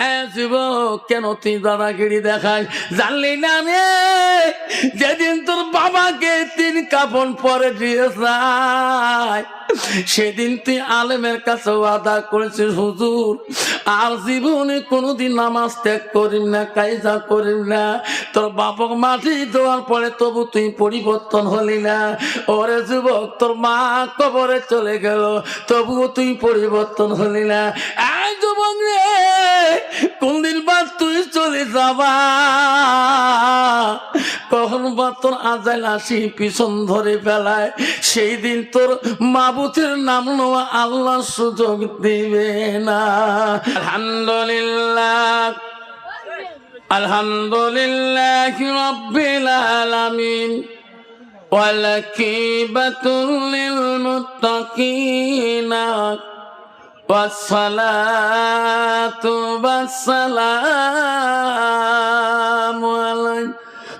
হ্যাঁ যুবক, কেন তুই দাদাগিরি দেখাই জানলি না রে যেদিন তোর বাবাকে তিন কাপন পরে দিয়েছ সেদিন তুই আলেমের কাছে আদা করেছিস, হুজুর। আর জীবনে কোনোদিন নামাজ ত্যাগ করিম না, কায়দা করিম না। তোর বাপক মাটি দেওয়ার পরে তবু তুই পরিবর্তন হলি না। ওরে যুবক, তোর মা কবরে চলে গেল, তবুও তুই পরিবর্তন হলি না। যুবক রে, কোনদিন বাদ তুই চলে যাবা? কখন বা তোর আজাইল আসি পিছন ধরে ফেলায় সেই দিন তোর মাবুতের নাম নেওয়া আল্লাহ সুযোগ দিবে না আলহামদুলিল্লাহ আলহামদুলিল্লাহ রব্বিল আলামিন والكيبة للمتقين والصلاة والسلام على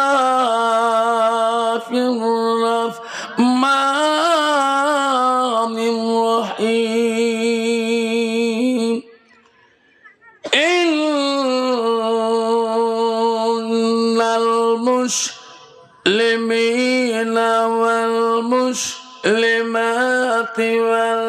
الله الرحمن الرحيم إن المسلمين والمسلمات والمؤمنين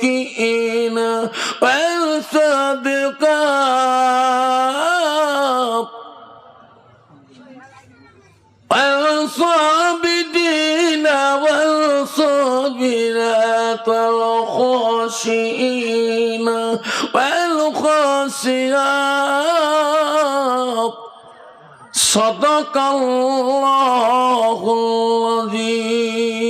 والصادقين والصادقات والصابدين والصابرات والخاشئين والخاشعات صدق الله العظيم.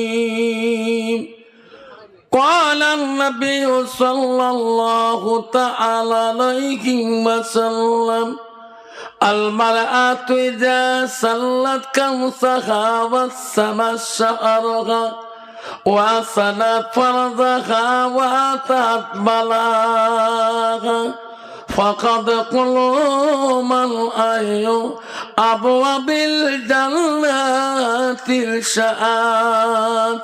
النبي صلى الله تعالى عليه وسلم المرأة إذا سلت كمسها وسمى شعرها وصلت فرضها وأتت بلاغها فقد قلوا من أي أبواب الجنة الشآت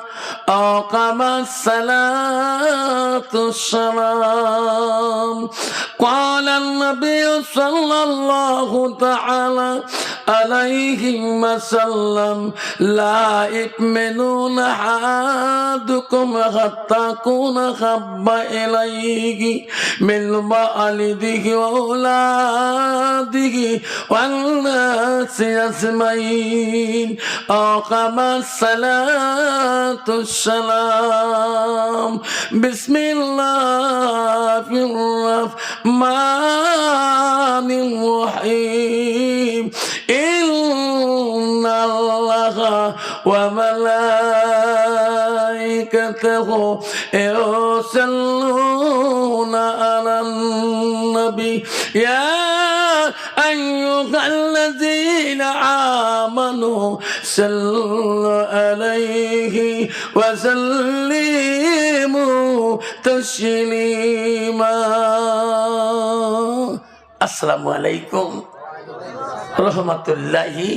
أقام الصلاة السلام قال النبي صلى الله تعالى عليه وسلم لا يؤمنون أحدكم حتى أكون خب إليه من والده وأولاده والناس أجمعين. أقام الصلاة السلام بسم الله الرحمن الرحيم. إن الله وملائكته يصلون على النبي. يا أيها الذين آمنوا صلوا عليه وسلموا تسليما السلام عليكم রহমতুল্লাহি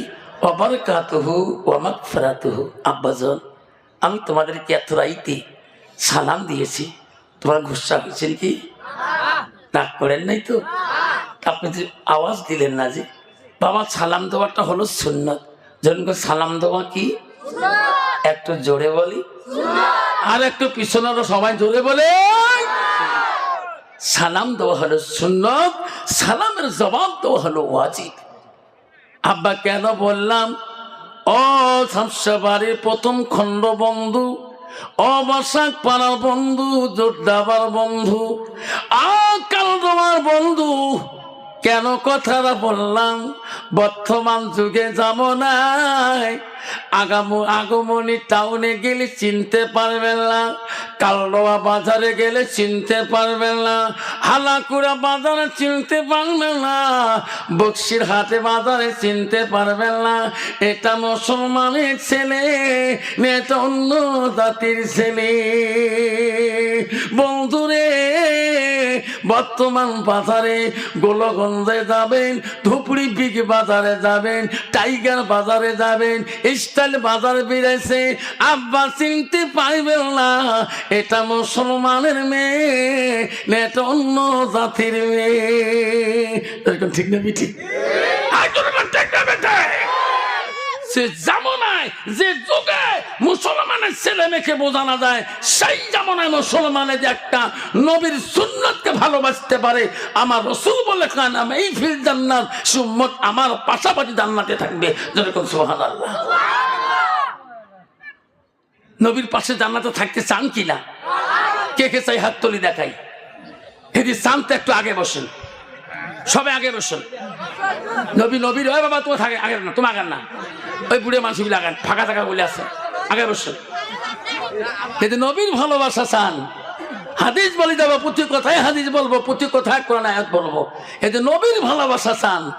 অবরকাতুহু ওয়ামাকফরাতুহু আব্বাজন আমি তোমাদেরকে এত রাইতে সালাম দিয়েছি তোমরা গুসা হয়েছেন কি রাগ করেন নাই তো আপনি যে আওয়াজ দিলেন না যে বাবা সালাম দেওয়াটা হলো সুন্নত। যেমন সালাম দেওয়া কি? একটু জোরে বলি। আর একটু পিছনেরও সবাই জোরে বলে। সালাম দেওয়া হলো সুন্নত। সালামের জবাব দেওয়া হলো ওয়াজিব। আব্বা কেন বললাম? ও বাড়ির প্রথম খণ্ড বন্ধু। অবসাক পাড়ার বন্ধু জোরদাবার বন্ধু। আকাল তোমার বন্ধু। কেন কথাটা বললাম? বর্তমান যুগে যাব নাই। আগাম আগমনী টাউনে গেলে চিনতে পারবেন না। কালডোয়া বাজারে গেলে চিনতে পারবেন না। হালাকুড়া বাজারে চিনতে পারবেন না। বক্সির হাতে বাজারে চিনতে পারবেন না। এটা মুসলমানের ছেলে এটা অন্য জাতির ছেলে। বন্ধুরে বর্তমান বাজারে গোলগঞ্জে যাবেন ধুপড়ি বিগ বাজারে যাবেন টাইগার বাজারে যাবেন স্টাইল বাজারে বেড়েছে। আব্বা চিনতে পারবেন না এটা মুসলমানের মেয়ে না এটা অন্য জাতির মেয়ে। এরকম ঠিক না বিঠি ঠিক না জামনায় যে যুগে মুসলমানের ছেলে মেয়েকে বোঝানো যায়, সেই জামনায় মুসলমানের যে একটা নবীর সুন্নতকে ভালোবাসতে পারে, আমার রসুল বলে খান, আমি এই ফিল জান্নাত সুম্মত আমার পাশাপাশি জান্নাতে থাকবে। যেরকম সোহান আল্লাহ নবীর পাশে জান্নাতে থাকতে চান কিনা কে কে চাই হাত তুলি দেখাই? যদি চান তো একটু আগে বসেন। সবে আগে বসেন। নবী নবীর হয় বাবা, তোমার থাকে, আগের না, তোমার আগের না। ওই বুড়ে মানুষগুলো আগান ফাঁকা থাকা বলে আছে। আগে বসেন যদি নবীর ভালোবাসা চান। হাদিস বলে যাব প্রতি কথায় হাদিস বলব প্রতি কথায় কোরআন আয়াত বলব। যে নবীর ভালোবাসা চান।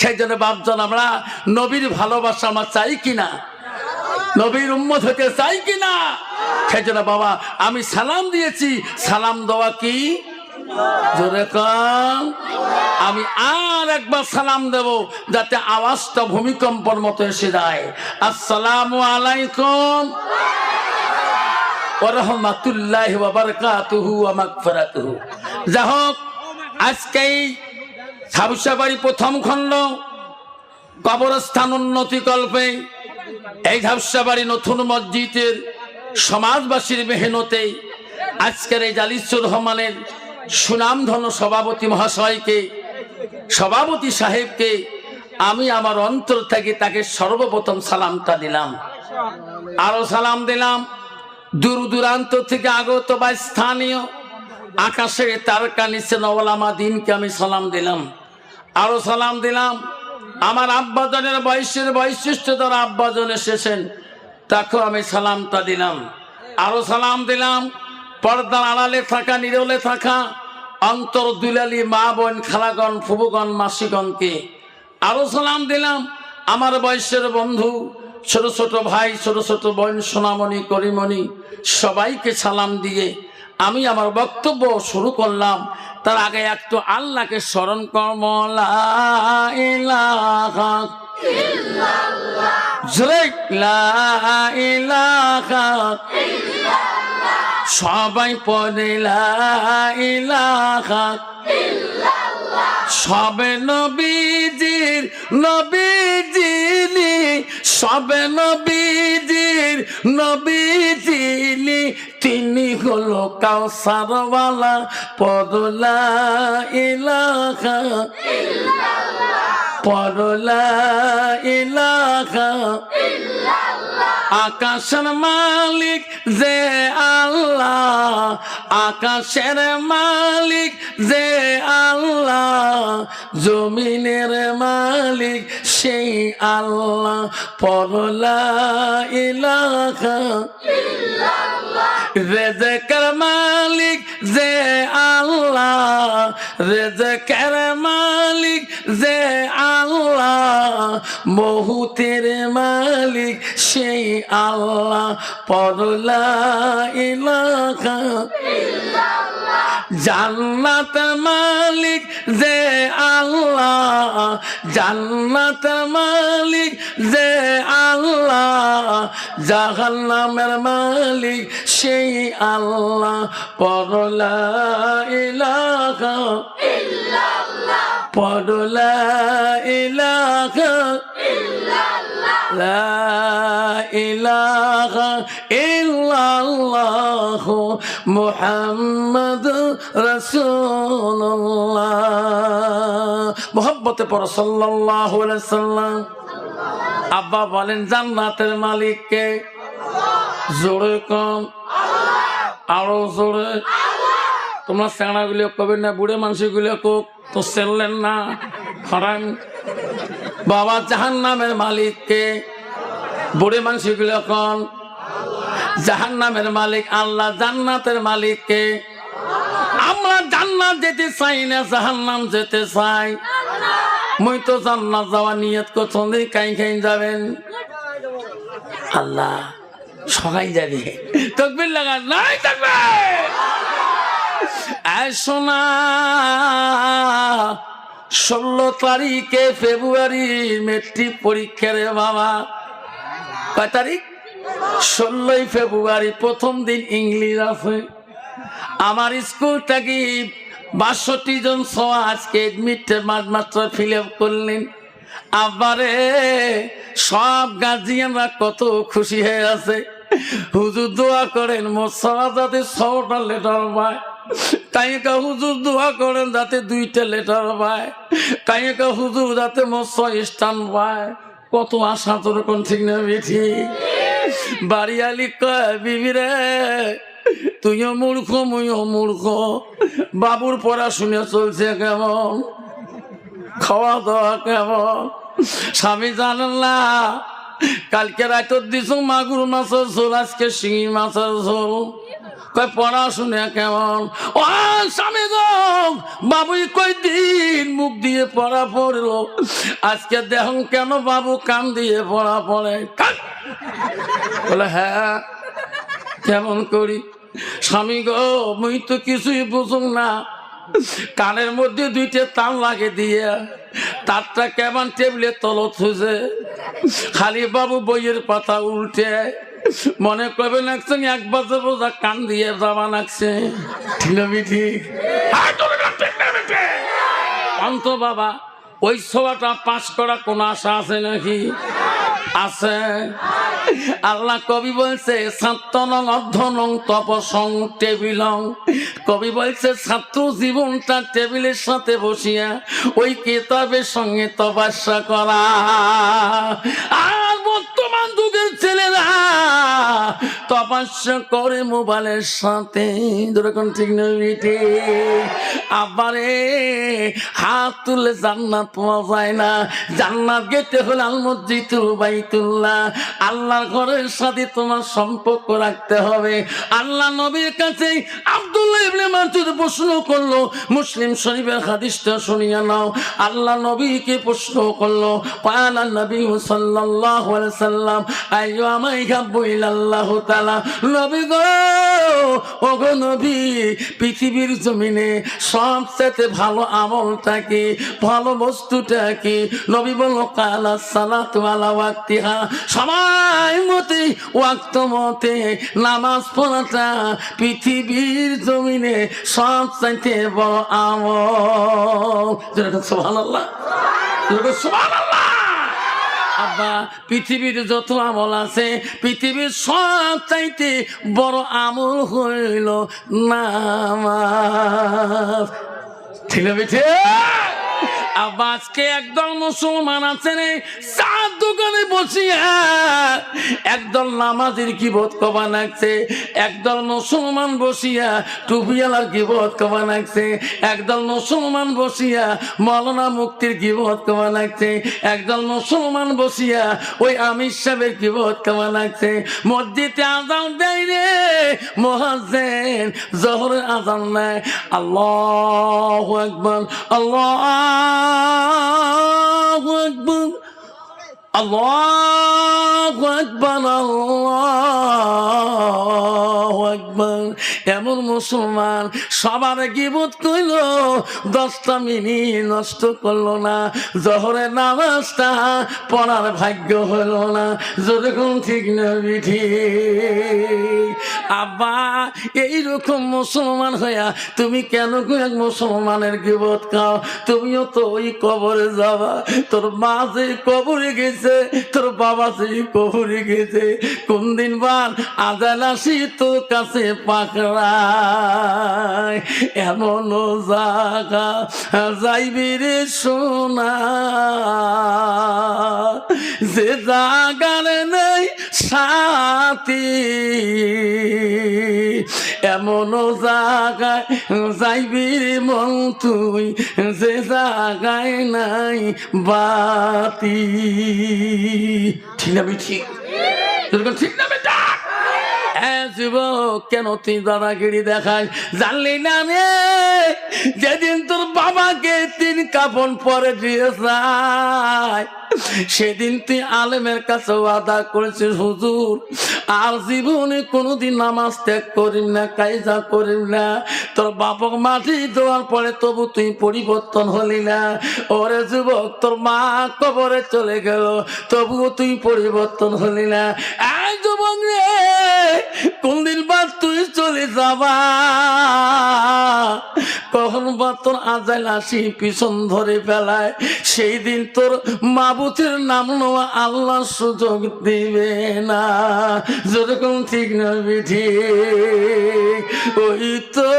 সেই জন্য বাপজন, আমরা নবীর ভালোবাসা আমরা চাই কিনা? নবীর উম্মত হতে চাই কিনা? সেই জন্য বাবা, আমি সালাম দিয়েছি। সালাম দেওয়া কি? আমি আর একবার সালাম দেব, যাতে আওয়াজটা ভূমিকম্পর মতো এসে যায়। আসসালামু আলাইকুম। ওরহমাতুল্লাহ বাবারকাতুহু ওয়া যা হোক আজকে এই সাবুসাবাড়ি প্রথম খণ্ড, কবরস্থান উন্নতি কল্পে এই ঝাপসাবাড়ি নতুন মসজিদের সমাজবাসীর মেহনতে আজকের এই জালিসুর রহমানের সুনামধন সভাপতি মহাশয়কে, সভাপতি সাহেবকে আমি আমার অন্তর থেকে তাকে সর্বপ্রথম সালামটা দিলাম। আরও সালাম দিলাম। দূর দূরান্ত থেকে আগত বা স্থানীয় আকাশে তারকা নিচে নওয়ালামা দিনকে আমি সালাম দিলাম। আরও সালাম দিলাম। আমার আব্বাজনের বয়সের বৈশিষ্ট্য দ্বারা আব্বাজন এসেছেন, তাকেও আমি সালামটা দিলাম। আরও সালাম দিলাম। পর্দার আড়ালে থাকা, নিরলে থাকা, অন্তর দুলালি মা বোন, খালাগণ, ফুবুগণ, মাসিগণকে আরও সালাম দিলাম। আমার বয়সের বন্ধু, ছোট ছোট ভাই, ছোট ছোট বোন, সোনামণি, করিমণি, সবাইকে সালাম দিয়ে আমি আমার বক্তব্য শুরু করলাম। তার আগে একটু আল্লাহকে স্মরণ কর্ম সবাই ইলাহা সবে নবীজির নবীজিনি, সবে নবীজির নবীজিনি। তিনি হলো কাউসারওয়ালা পদলা ইলাহা পদলা ইলাহা আকাশের মালিক যে আল্লাহ আকাশের মালিক যে আল্লাহ জমিনের মালিক সেই আল্লাহ। পরলা ইলাকা রেজেকের মালিক যে আল্লাহ। রেজেকের মালিক যে আল্লাহ। বহুতের মালিক সেই আল্লাহ। পরলা ইলাকা জান্নাত মালিক যে আল্লাহ জান্নাত মালিক যে আল্লাহ, জাহান্নামের মালিক সেই আল্লাহ পরলা ইলাকা পরলা ইলাকা لا إله إلا الله محمد رسول الله মোহব্বতে পর সাল্লাল্লাহু আলাইহি সাল্লাম আব্বা বলেন জান্নাতের মালিককে জোরে কম আরো জোরে তোমরা সেনা গুলো কবে না বুড়ে মানুষ গুলো কোক তো সেললেন না হারাম বাবা জাহান নামের মালিককে বুড়ে মানুষগুলো কন জাহান নামের মালিক আল্লাহ জান্নাতের মালিককে। আমরা জান্নাত যেতে চাই না, জাহান্নাম যেতে চাই। মুই তো জান্নাত যাওয়া নিয়ত করছেন কাই খাই যাবেন। আল্লাহ সবাই যাবে তকবির লাগা নাই থাকবে শোনা ষোলো তারিখে ফেব্রুয়ারি মেট্রিক পরীক্ষা রে বাবা কয় তারিখ? ষোলোই ফেব্রুয়ারি, প্রথম দিন ইংলিশ আছে। আমার স্কুলটা কি বাষট্টি জন সহ আজকে এডমিট মাত্র ফিল আপ করলেন। আবারে সব গার্জিয়ানরা কত খুশি হয়ে আছে। হুজুর দোয়া করেন মোসালা যাতে ছটা লেটার পায়। কাইকা হুজুর দোয়া করেন যাতে দুইটা লেটার পায়। কাইকা হুজুর যাতে মোস স্থান পায়। কত আশা তোর কোন ঠিক না বেঠি বাড়িয়ালি কয় বিবি তুইও মূর্খ, মুইও মূর্খ। বাবুর পড়াশুনে চলছে কেমন? খাওয়া দাওয়া কেমন? স্বামী জানেন না, কালকে রাত দিছ মাগুর মাছের ঝোল, আজকে শিঙি মাছের ঝোল। কয়, পড়াশুনে কেমন? ও, স্বামী বাবুই কই দিন মুখ দিয়ে পড়া পড়ল। আজকে দেখুন কেন বাবু কান দিয়ে পড়া পড়ে? বলে হ্যাঁ কেমন করি? স্বামী গো, মুই তো কিছুই বুঝুম না। কানের মধ্যে দুইটা তান লাগে দিয়ে, তারটা কেমন টেবিলে তলত হয়েছে খালি বাবু বইয়ের পাতা উল্টে মনে করবে নাকছেন এক বছর বোঝা কান দিয়ে যাওয়া নাকছে। ঠিক ঠিক। অন্ত বাবা ওই সভাটা পাশ করা কোন আশা আছে নাকি? আছে। আল্লাহ কবি বলছে ছাত্রনং অধ্যনং তপসং টেবিলং। কবি বলছে ছাত্র জীবনটা টেবিলের সাথে বসিয়া ওই কেতাবের সঙ্গে তপাস্যা করা। আর যুগের ছেলেরা করে মোবাইলের সাথে। যেরকম ঠিক আবারে হাত তুলে জান্নাত পাওয়া যায় না। জান্নাত গেতে হলে বাইতুল্লাহ। ঘরের সাথে তোমার সম্পর্ক রাখতে হবে। আল্লাহ নবীর কাছে আব্দুল্লাহ ইবনে মাসুদ প্রশ্ন করল, মুসলিম শরীফের হাদিসটা শুনিয়া নাও। আল্লাহ নবীকে প্রশ্ন করল পায়ালা নবী আলাইহি সাল্লাম নবী পৃথিবীর জমিনে সবচেয়ে ভালো আমলটা কি, ভালো বস্তুটা কি? নবী কালা সময় মতে, ওয়াক্ত মতে নামাজ পড়াটা পৃথিবীর জমিনে সবচাইতে বড় আমল। সুবহানাল্লাহ। সুবহানাল্লাহ। আব্বা, পৃথিবীর যত আমল আছে, পৃথিবীর সব চাইতে বড় আমল হইল নামাজ। ঠিক আব্বা, আজকে একদম মুসলমান আছে রে দোকানে বসিয়া একদল নামাজের কি বোধ কবা নাকছে একদল মুসলমান বসিয়া টুপিয়ালার কি বোধ কবা নাকছে একদল মুসলমান বসিয়া মলনা মুক্তির কি বোধ কবা নাকছে একদল মুসলমান বসিয়া ওই আমির সাহেবের কি বোধ কবা নাকছে মসজিদে আজান দেয় রে মহাজেন জহরের আজান নাই। আল্লাহ আকবর আল্লাহ আকবর। আল্লাহু আকবার আল্লাহু আকবার। এমন মুসলমান সবার গিবত কইল, দশটা মিনিট নষ্ট করল না জহরে নামাজটা পড়ার ভাগ্য হলো না, যেরকম ঠিক না বিঠি আব্বা, এইরকম মুসলমান হইয়া তুমি কেন এক মুসলমানের গিবত খাও? তুমিও তো ওই কবরে যাবা। তোর মা যে কবরে গেছে, তোর বাবা যে কবরে গেছে কোন দিন বার আদাল আসি তোর কাছে পাকড়ায় এমন জাগা যাইবি রে সোনা। যে জাগার নেই সাথী, এমন জাগায় যাইবি মন তুই, যে জাগায় নাই বাতি। ঠিক না ঠিক ঠিক না বেটা। হ্যাঁ যুবক, কেন তুই দাদাগিরি দেখাস? জানলি না রে যেদিন তোর বাবাকে তিন কাপড় পরে দিয়ে সেদিন তুই আলেমের কাছে আদা করেছিস, হুজুর। আর জীবনে কোনোদিন নামাজ ত্যাগ করিম না, কায়দা করিম না। তোর বাপক মাটি দেওয়ার পরে তবু তুই পরিবর্তন হলি না। ওরে যুবক, তোর মা কবরে চলে গেল, তবুও তুই পরিবর্তন হলি না। যুবক রে কোন দিন বাদ তুই চলে যাবা? কখন বা তোর আজাইল আসি পিছন ধরে ফেলায়? সেই দিন তোর মাবুতের নাম নেওয়া আল্লাহ সুযোগ দিবে না। যেরকম ঠিক না ঠিক ওই তো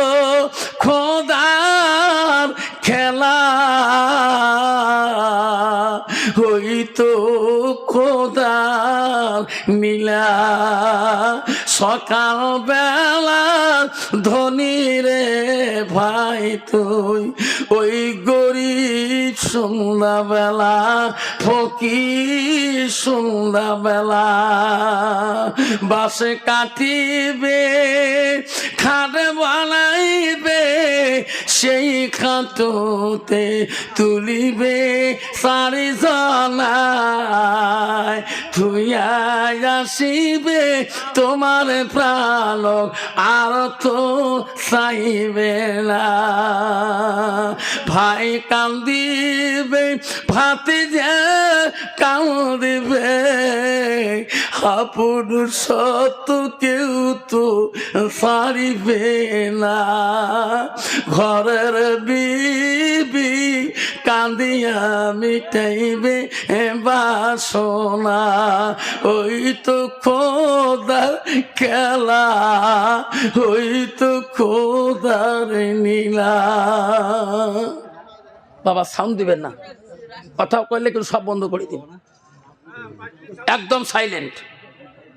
খোদার খেলা। ওই তো খোদার নীলা সকাল বেলা ধনী রে ভাই তুই, ওই গরিব সন্ধ্যাবেলা, ফকির সন্ধ্যাবেলা। বাসে কাটিবে, খাট বানাইবে সেই খাটোতে তুলিবে সারি জনায় তুই আসিবে তোমার প্রাণ আর তো চাইবে না। ভাই কান্দিবে ভাতে যে কান্দিবে হাপুর সত কেউ তো সারিবে না। ঘরের বিবি কান্দিয়া মিটাইবে বাসনা। ওই তো খোদার খেলা, ওই তো খোদার নীলা। বাবা, সাউন্ড দিবেন না। কথা কইলে কিন্তু সব বন্ধ করে দিন একদম সাইলেন্ট